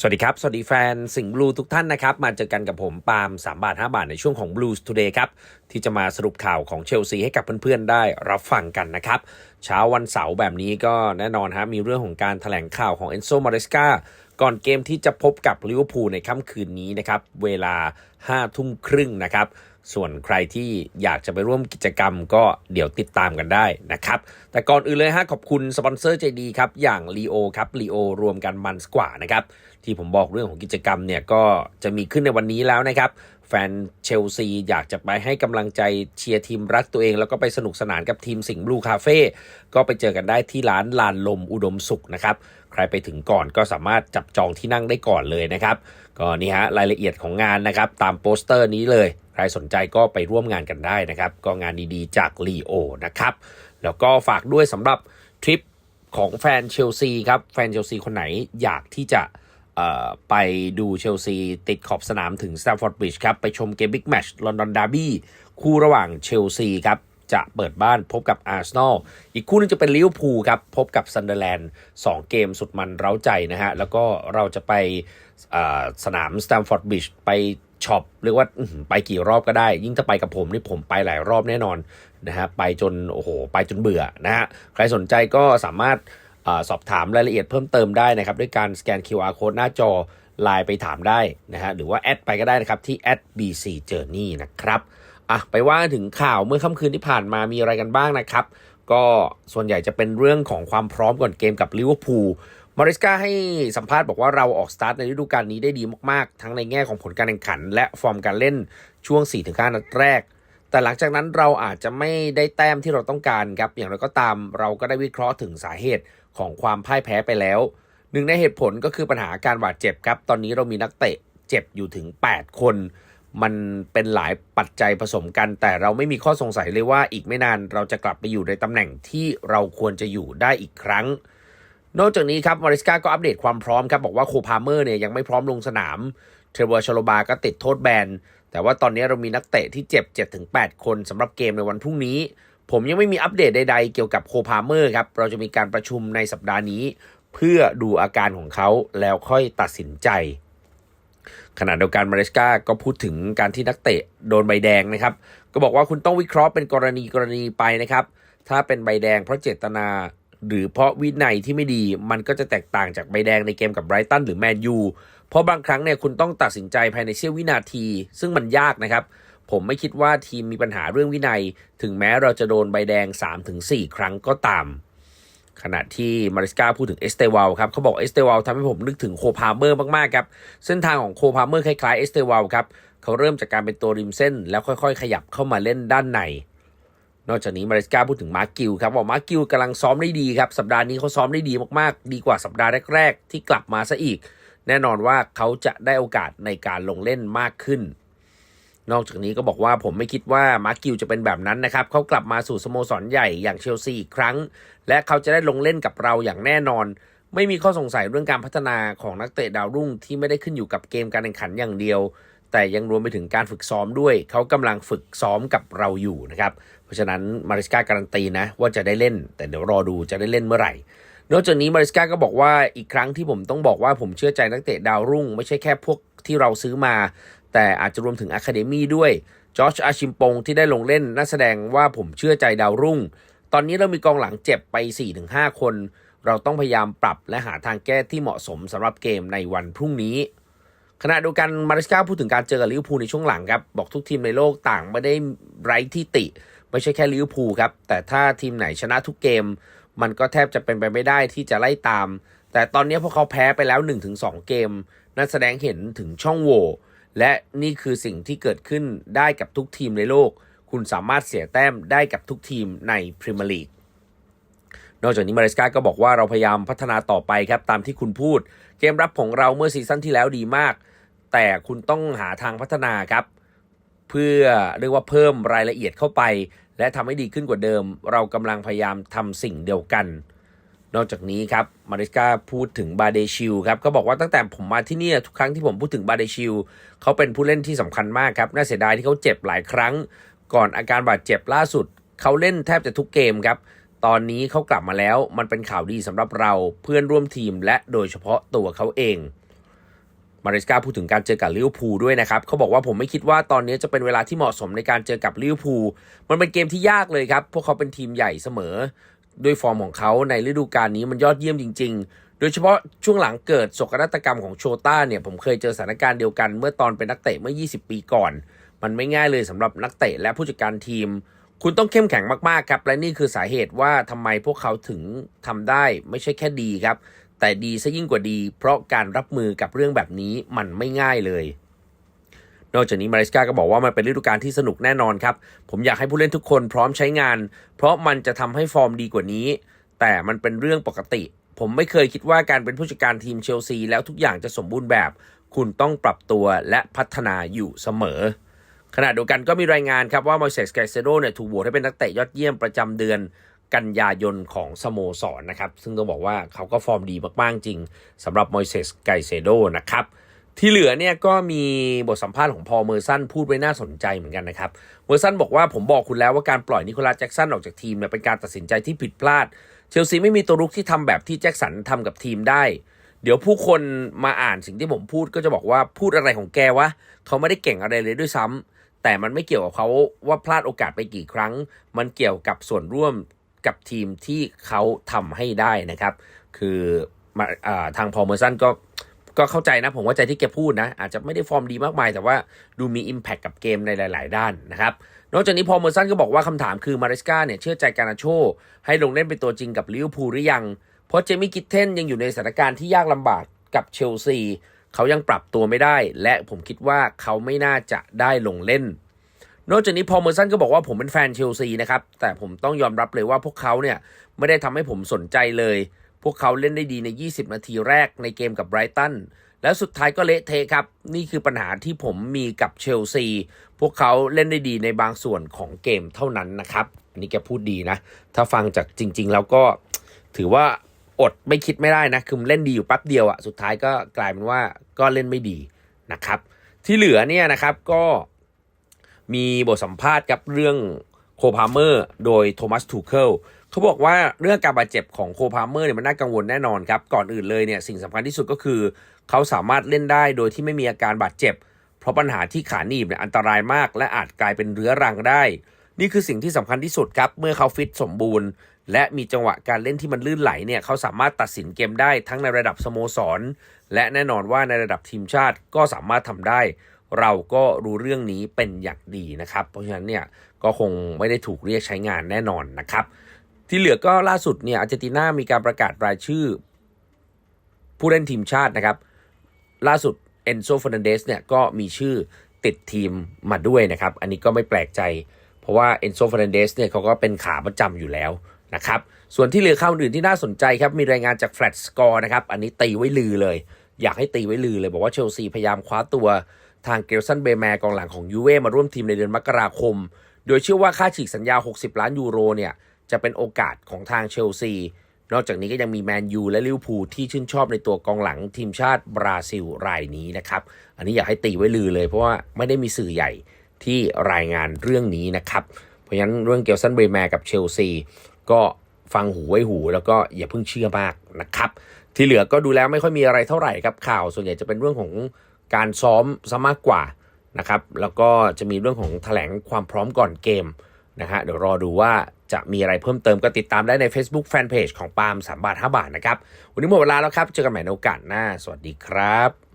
สวัสดีครับ สวัสดีแฟนสิงห์บลูทุกท่านนะครับ มาเจอกันกับผมปาล์ม3 บาท 5 บาท ในช่วงของ Blues Today ครับ ที่จะมาสรุปข่าวของเชลซีให้กับเพื่อนๆ ได้รับฟังกันนะครับ เช้าวันเสาร์แบบนี้ก็แน่นอนฮะมีเรื่องของการถแถลงข่าวของเอนโซมาเรสกาก่อนเกมที่จะพบกับลิเวอร์พูลในค่ำคืนนี้นะครับ เวลา5ทุ่มครึ่งนะครับส่วนใครที่อยากจะไปร่วมกิจกรรมก็เดี๋ยวติดตามกันได้นะครับ แต่ก่อนอื่นเลยฮะขอบคุณสปอนเซอร์ใจดีครับ อย่าง l ีโอครับลีโอรวมกันมันกว่านะครับ ที่ผมบอกเรื่องของกิจกรรมเนี่ยก็จะมีขึ้นในวันนี้แล้วนะครับ แฟนเชลซีอยากจะไปให้กำลังใจเชียร์ทีมรักตัวเอง แล้วก็ไปสนุกสนานกับทีมสิงห์บลูคาเฟ่ก็ไปเจอกันได้ที่ร้านลานลมอุดมสุขนะครับ ใครไปถึงก่อนก็สามารถจับจองที่นั่งได้ก่อนเลยนะครับ ก็นี่ฮะรายละเอียดของงานนะครับ ตามโปสเตอร์นี้เลย ใครสนใจก็ไปร่วมงานกันได้นะครับ ก็งานดีๆ จากลีโอนะครับแล้วก็ฝากด้วยสำหรับทริปของแฟนเชลซีครับ แฟนเชลซีคนไหนอยากที่จะ ไปดูเชลซีติดขอบสนามถึงสแตมฟอร์ดบริดจ์ครับ ไปชมเกมบิ๊กแมชลอนดอนดาร์บี้คู่ระหว่างเชลซีครับจะเปิดบ้านพบกับอาร์เซนอล อีกคู่นึงจะเป็นลิเวอร์พูลครับ พบกับซันเดอร์แลนด์2เกมสุดมันเร้าใจนะฮะ แล้วก็เราจะไปสนามสแตมฟอร์ดบริดจ์ไปช็อปเรียกว่าไปกี่รอบก็ได้ ยิ่งถ้าไปกับผมนี่ผมไปหลายรอบแน่นอนนะฮะ ไปจน โอ้โห ไปจนเบื่อนะฮะ ใครสนใจก็สามารถ สอบถามรายละเอียดเพิ่มเติมได้นะครับ ด้วยการสแกน QR code หน้าจอไลน์ไปถามได้นะฮะหรือว่าแอดไปก็ได้นะครับ ที่ @bc journey นะครับอะไปว่าถึงข่าวเมื่อค่ำคืนที่ผ่านมามีอะไรกันบ้างนะครับ ก็ส่วนใหญ่จะเป็นเรื่องของความพร้อมก่อนเกมกับลิเวอร์พูลมาริสกาให้สัมภาษณ์บอกว่าเราออกสตาร์ทในฤดูกาลนี้ได้ดีมากๆ ทั้งในแง่ของผลการแข่งขัน และฟอร์มการเล่นช่วง 4-5 นัดแรก แต่หลังจากนั้นเราอาจจะไม่ได้แต้มที่เราต้องการครับ อย่างไรก็ตามเราก็ได้วิเคราะห์ถึงสาเหตุของความพ่ายแพ้ไปแล้ว หนึ่งในเหตุผลก็คือปัญหาการบาดเจ็บครับ ตอนนี้เรามีนักเตะเจ็บอยู่ถึง 8 คน มันเป็นหลายปัจจัยผสมกัน แต่เราไม่มีข้อสงสัยเลยว่าอีกไม่นานเราจะกลับไปอยู่ในตำแหน่งที่เราควรจะอยู่ได้อีกครั้ง นอกจากนี้ครับมาริสกาก็อัปเดตความพร้อมครับบอกว่าโคพาเมอร์เนี่ยยังไม่พร้อมลงสนาม เทรเวอร์ชโลบาก็ติดโทษแบน แต่ว่าตอนนี้เรามีนักเตะที่เจ็บ7-8คนสำหรับเกมในวันพรุ่งนี้ ผมยังไม่มีอัปเดตใดๆเกี่ยวกับโคพาเมอร์ครับ เราจะมีการประชุมในสัปดาห์นี้ เพื่อดูอาการของเขาแล้วค่อยตัดสินใจขณะเดียวกันมาริสกาก็พูดถึงการที่นักเตะโดนใบแดงนะครับ ก็บอกว่าคุณต้องวิเคราะห์เป็นกรณีกรณีไปนะครับ ถ้าเป็นใบแดงเพราะเจตนา หรือเพราะวินัยที่ไม่ดี มันก็จะแตกต่างจากใบแดงในเกมกับไบรตันหรือแมนยู เพราะบางครั้งเนี่ยคุณต้องตัดสินใจภายในเสี้ยววินาที ซึ่งมันยากนะครับ ผมไม่คิดว่าทีมมีปัญหาเรื่องวินัย ถึงแม้เราจะโดนใบแดง 3-4 ครั้งก็ตาม ขณะที่มาริสกาพูดถึงเอสเตวัลครับเขาบอกเอสเตวัลทำให้ผมนึกถึงโคพาเมอร์มากๆครับ เส้นทางของโคพาเมอร์คล้ายๆเอสเตวัลครับเขาเริ่มจากการเป็นตัวริมเส้น แล้วค่อยๆ ขยับเข้ามาเล่นด้านในนอกจากนี้มาริสกาพูดถึงมาร์กิวครับบอกมาร์กิวกำลังซ้อมได้ดีครับ สัปดาห์นี้เขาซ้อมได้ดีมากๆ ดีกว่าสัปดาห์แรก ๆ ที่กลับมาซะอีก แน่นอนว่าเขาจะได้โอกาสในการลงเล่นมากขึ้น นอกจากนี้ก็บอกว่าผมไม่คิดว่ามาร์กิวจะเป็นแบบนั้นนะครับ เขากลับมาสู่สโมสรใหญ่อย่างเชลซีอีกครั้ง และเขาจะได้ลงเล่นกับเราอย่างแน่นอน ไม่มีข้อสงสัยเรื่องการพัฒนาของนักเตะดาวรุ่งที่ไม่ได้ขึ้นอยู่กับเกมการแข่งขันอย่างเดียวแต่ยังรวมไปถึงการฝึกซ้อมด้วย เขากำลังฝึกซ้อมกับเราอยู่นะครับ เพราะฉะนั้นมาริสกาการันตีนะว่าจะได้เล่น แต่เดี๋ยวรอดูจะได้เล่นเมื่อไหร่ นอกจากนี้มาริสกาก็บอกว่าอีกครั้งที่ผมต้องบอกว่าผมเชื่อใจนักเตะดาวรุ่ง ไม่ใช่แค่พวกที่เราซื้อมา แต่อาจจะรวมถึงอะคาเดมี่ด้วยจอร์จอาชิมปงที่ได้ลงเล่นน่าแสดงว่าผมเชื่อใจดาวรุ่ง ตอนนี้เรามีกองหลังเจ็บไป 4-5 คน เราต้องพยายามปรับและหาทางแก้ที่เหมาะสมสำหรับเกมในวันพรุ่งนี้ขณะเดียวกันมาริสกาพูดถึงการเจอกับลิเวอร์พูลในช่วงหลังครับ บอกทุกทีมในโลกต่างไม่ได้ไร้ที่ติ ไม่ใช่แค่ลิเวอร์พูลครับ แต่ถ้าทีมไหนชนะทุกเกม มันก็แทบจะเป็นไปไม่ได้ที่จะไล่ตาม แต่ตอนนี้พวกเขาแพ้ไปแล้ว 1-2 เกม นั่นแสดงเห็นถึงช่องโหว่และนี่คือสิ่งที่เกิดขึ้นได้กับทุกทีมในโลก คุณสามารถเสียแต้มได้กับทุกทีมในพรีเมียร์ลีกนอกจากนี้มาริสกาก็บอกว่าเราพยายามพัฒนาต่อไปครับ ตามที่คุณพูด เกมรับของเราเมื่อซีซั่นที่แล้วดีมาก แต่คุณต้องหาทางพัฒนาครับ เพื่อเรียกว่าเพิ่มรายละเอียดเข้าไป และทำให้ดีขึ้นกว่าเดิม เรากำลังพยายามทำสิ่งเดียวกัน นอกจากนี้ครับมาริสกาพูดถึงบาเดชิลครับเขาบอกว่าตั้งแต่ผมมาที่นี่ทุกครั้งที่ผมพูดถึงบาเดชิลเขาเป็นผู้เล่นที่สำคัญมากครับน่าเสียดายที่เขาเจ็บหลายครั้ง ก่อนอาการบาดเจ็บล่าสุดเขาเล่นแทบจะทุกเกมครับตอนนี้เขากลับมาแล้วมันเป็นข่าวดีสำหรับเราเพื่อนร่วมทีมและโดยเฉพาะตัวเขาเอง มาริสกาพูดถึงการเจอกับลิเวอร์พูลด้วยนะครับเขาบอกว่าผมไม่คิดว่าตอนนี้จะเป็นเวลาที่เหมาะสมในการเจอกับลิเวอร์พูลมันเป็นเกมที่ยากเลยครับ พวกเขาเป็นทีมใหญ่เสมอ ด้วยฟอร์มของเขาในฤดูกาลนี้มันยอดเยี่ยมจริง ๆ โดยเฉพาะช่วงหลังเกิดโศกนาฏกรรมของโชต้าเนี่ยผมเคยเจอสถานการณ์เดียวกันเมื่อตอนเป็นนักเตะเมื่อ 20 ปีก่อน มันไม่ง่ายเลยสำหรับนักเตะและผู้จัดการทีม คุณต้องเข้มแข็งมากๆครับและนี่คือสาเหตุว่าทำไมพวกเขาถึงทำได้ไม่ใช่แค่ดีครับ แต่ดีซะยิ่งกว่าดี เพราะการรับมือกับเรื่องแบบนี้มันไม่ง่ายเลย นอกจากนี้มาริสกาก็บอกว่ามันเป็นฤดูกาลที่สนุกแน่นอนครับ ผมอยากให้ผู้เล่นทุกคนพร้อมใช้งาน เพราะมันจะทำให้ฟอร์มดีกว่านี้ แต่มันเป็นเรื่องปกติ ผมไม่เคยคิดว่าการเป็นผู้จัดการทีมเชลซีแล้วทุกอย่างจะสมบูรณ์แบบ คุณต้องปรับตัวและพัฒนาอยู่เสมอขณะเดียวกันก็มีรายงานครับว่ามอยเซสไกเซโดเนี่ยถูกโหวตให้เป็นนักเตะยอดเยี่ยมประจำเดือน กันยายนของสโมสรนะครับ ซึ่งต้องบอกว่าเขาก็ฟอร์มดีมากๆ จริงสำหรับมอยเซสไกเซโดนะครับ ที่เหลือเนี่ยก็มีบทสัมภาษณ์ของพอเมอร์สันพูดไว้น่าสนใจเหมือนกันนะครับ เมอร์สันบอกว่าผมบอกคุณแล้วว่าการปล่อยนิโคลัสแจ็กสันออกจากทีมเนี่ยเป็นการตัดสินใจที่ผิดพลาด เชลซีไม่มีตัวรุกที่ทำแบบที่แจ็คสันทำกับทีมได้ เดี๋ยวผู้คนมาอ่านสิ่งที่ผมพูดก็จะบอกว่าพูดอะไรของแกวะเขาไม่ได้เก่งอะไรเลยด้วยซ้ำแต่มันไม่เกี่ยวกับเขาว่าพลาดโอกาสไปกี่ครั้ง มันเกี่ยวกับส่วนร่วม กับทีมที่เขาทำให้ได้นะครับ คือมาอ่าทางพอลเมอร์สันก็ก็เข้าใจนะผมว่าใจที่แกพูดนะ อาจจะไม่ได้ฟอร์มดีมากมาย แต่ว่าดูมี Impact กับเกมในหลาย ๆ ด้านนะครับ นอกจากนี้พอลเมอร์สันก็บอกว่าคำถามคือมาริสกาเนี่ยเชื่อใจการาโช ให้ลงเล่นเป็นตัวจริงกับลิเวอร์พูลหรือยัง เพราะเจมี่กิตเทนยังอยู่ในสถานการณ์ที่ยากลำบากกับเชลซีเขายังปรับตัวไม่ได้ และผมคิดว่าเขาไม่น่าจะได้ลงเล่น นอกจากนี้พอลเมอร์สันก็บอกว่าผมเป็นแฟนเชลซีนะครับ แต่ผมต้องยอมรับเลยว่าพวกเขาเนี่ยไม่ได้ทำให้ผมสนใจเลย พวกเขาเล่นได้ดีใน 20 นาทีแรกในเกมกับไบรตันแล้วสุดท้ายก็เละเทะครับ นี่คือปัญหาที่ผมมีกับเชลซี พวกเขาเล่นได้ดีในบางส่วนของเกมเท่านั้นนะครับ อันนี้แกพูดดีนะ ถ้าฟังจากจริง ๆ แล้วก็ถือว่าอดไม่คิดไม่ได้นะ คือเล่นดีอยู่แป๊บเดียวอะสุดท้ายก็กลายเป็นว่าก็เล่นไม่ดีนะครับ ที่เหลือเนี่ยนะครับก็ มีบทสัมภาษณ์กับเรื่องโคพาเมอร์โดยโทมัสทูเคิลเขาบอกว่าเรื่องการบาดเจ็บของโคพาเมอร์เนี่ยมันน่ากังวลแน่นอนครับ ก่อนอื่นเลยเนี่ยสิ่งสำคัญที่สุดก็คือ เขาสามารถเล่นได้โดยที่ไม่มีอาการบาดเจ็บ เพราะปัญหาที่ขาหนีบเนี่ยอันตรายมาก และอาจกลายเป็นเรื้อรังได้ นี่คือสิ่งที่สำคัญที่สุดครับ เมื่อเขาฟิตสมบูรณ์ และมีจังหวะการเล่นที่มันลื่นไหลเนี่ยเขาสามารถตัดสินเกมได้ทั้งในระดับสโมสร และแน่นอนว่าในระดับทีมชาติก็สามารถทำได้ เราก็รู้เรื่องนี้เป็นอย่างดีนะครับ เพราะฉะนั้นเนี่ยก็คงไม่ได้ถูกเรียกใช้งานแน่นอนนะครับ ที่เหลือก็ล่าสุดเนี่ยอาร์เจนตินามีการประกาศรายชื่อ ผู้เล่นทีมชาตินะครับ ล่าสุดเอนโซฟ r นันเดสเนี่ยก็มีชื่อติดทีมมาด้วยนะครับ อันนี้ก็ไม่แปลกใจ เพราะว่าเอนโซฟ r นันเดสเนี่ยเขาก็เป็นขาประจำอยู่แล้วนะครับ ส่วนที่เหลือข่าวอื่นที่น่าสนใจครับ มีรายงานจากแฟลตสกอร์นะครับ อันนี้ตีไว้ลือเลย อยากให้ตีไว้ลือเลย บอกว่าเชลซีพยายามคว้าตัว ทางเกลสันเบแมร์กองหลังของยูเว่มาร่วมทีมในเดือนมกราคม โดยเชื่อว่าค่าฉีกสัญญา 60 ล้านยูโรเนี่ยจะเป็นโอกาสของทางเชลซี นอกจากนี้ก็ยังมีแมนยูและลิเวอร์พูลที่ชื่นชอบในตัวกองหลังทีมชาติบราซิลรายนี้นะครับ อันนี้อยากให้ตีไว้ลือเลยเพราะว่าไม่ได้มีสื่อใหญ่ที่รายงานเรื่องนี้นะครับ เพราะฉะนั้นเรื่องเกลสันเบแมร์กับเชลซีก็ฟังหูไว้หู แล้วก็อย่าเพิ่งเชื่อมากนะครับ ที่เหลือก็ดูแล้วไม่ค่อยมีอะไรเท่าไหร่ครับข่าว ส่วนใหญ่จะเป็นเรื่องของ การซ้อมซะมากกว่านะครับแล้วก็จะมีเรื่องของแถลงความพร้อมก่อนเกมนะฮะเดี๋ยวรอดูว่าจะมีอะไรเพิ่มเติมก็ติดตามได้ใน Facebook Fanpage ของปาล์ม3บาท5บาทนะครับ วันนี้หมดเวลาแล้วครับ เจอกันใหม่ในโอกาสหน้า สวัสดีครับ